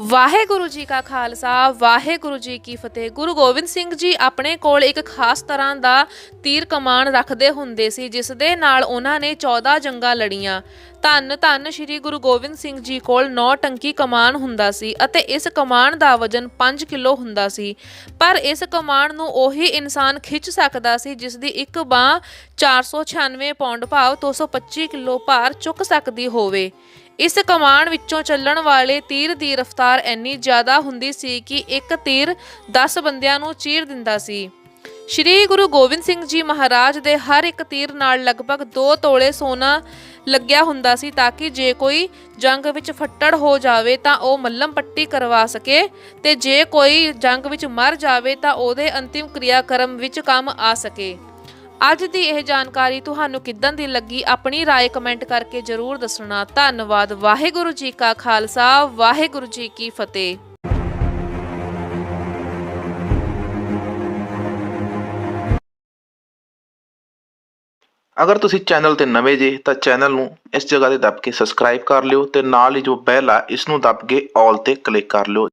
ਵਾਹਿਗੁਰੂ ਜੀ ਕਾ ਖਾਲਸਾ, ਵਾਹਿਗੁਰੂ ਜੀ ਕੀ ਫਤਿਹ। ਗੁਰੂ ਗੋਬਿੰਦ ਸਿੰਘ ਜੀ ਆਪਣੇ ਕੋਲ ਇੱਕ ਖਾਸ ਤਰ੍ਹਾਂ ਦਾ ਤੀਰ ਕਮਾਨ ਰੱਖਦੇ ਹੁੰਦੇ ਸੀ, ਜਿਸ ਦੇ ਨਾਲ ਉਹਨਾਂ ਨੇ 14 ਜੰਗਾਂ ਲੜੀਆਂ। ਧੰਨ ਧੰਨ ਸ੍ਰੀ ਗੁਰੂ ਗੋਬਿੰਦ ਸਿੰਘ ਜੀ ਕੋਲ 9 ਟੰਕੀ ਕਮਾਨ ਹੁੰਦਾ ਸੀ ਅਤੇ ਇਸ ਕਮਾਨ ਦਾ ਵਜ਼ਨ 5 ਕਿਲੋ ਹੁੰਦਾ ਸੀ। ਪਰ ਇਸ ਕਮਾਨ ਨੂੰ ਉਹੀ ਇਨਸਾਨ ਖਿੱਚ ਸਕਦਾ ਸੀ, ਜਿਸ ਦੀ ਇੱਕ ਬਾਹ 496 ਪੌਂਡ ਭਾਵ 225 ਕਿਲੋ ਭਾਰ ਚੁੱਕ ਸਕਦੀ ਹੋਵੇ। ਇਸ ਕਮਾਨ ਵਿੱਚੋਂ ਚੱਲਣ ਵਾਲੇ ਤੀਰ ਦੀ ਰਫ਼ਤਾਰ ਇੰਨੀ ਜ਼ਿਆਦਾ ਹੁੰਦੀ ਸੀ ਕਿ ਇੱਕ ਤੀਰ 10 ਬੰਦਿਆਂ ਨੂੰ ਚੀਰ ਦਿੰਦਾ ਸੀ। ਸ਼੍ਰੀ ਗੁਰੂ ਗੋਬਿੰਦ ਸਿੰਘ ਜੀ ਮਹਾਰਾਜ ਦੇ ਹਰ ਇੱਕ ਤੀਰ ਨਾਲ ਲਗਭਗ 2 ਤੋਲੇ ਸੋਨਾ ਲੱਗਿਆ ਹੁੰਦਾ ਸੀ ਤਾਂ ਕਿ ਜੇ ਕੋਈ ਜੰਗ ਵਿੱਚ ਫੱਟੜ ਹੋ ਜਾਵੇ ਤਾਂ ਉਹ ਮੱਲਮ ਪੱਟੀ ਕਰਵਾ ਸਕੇ ਤੇ ਜੇ ਕੋਈ ਜੰਗ ਵਿੱਚ ਮਰ ਜਾਵੇ ਤਾਂ ਉਹਦੇ ਅੰਤਿਮ ਕਿਰਿਆਕਰਮ ਵਿੱਚ ਕੰਮ ਆ ਸਕੇ। ਅੱਜ ਦੀ ਇਹ ਜਾਣਕਾਰੀ ਤੁਹਾਨੂੰ ਕਿੱਦਾਂ ਦੀ ਲੱਗੀ ਆਪਣੀ رائے ਕਮੈਂਟ ਕਰਕੇ ਜਰੂਰ ਦੱਸਣਾ ਧੰਨਵਾਦ ਵਾਹਿਗੁਰੂ ਜੀ ਕਾ ਖਾਲਸਾ ਵਾਹਿਗੁਰੂ ਜੀ ਕੀ ਫਤਿਹ ਅਗਰ ਤੁਸੀਂ ਚੈਨਲ ਤੇ ਨਵੇਂ ਜੇ ਤਾਂ ਚੈਨਲ ਨੂੰ ਇਸ ਜਗ੍ਹਾ ਤੇ ਦੱਬ ਕੇ ਸਬਸਕ੍ਰਾਈਬ ਕਰ ਲਿਓ ਤੇ ਨਾਲ ਹੀ ਜੋ ਬੈਲ ਆ ਇਸ ਨੂੰ ਦੱਬ ਕੇ ਆਲ ਤੇ ਕਲਿੱਕ ਕਰ ਲਿਓ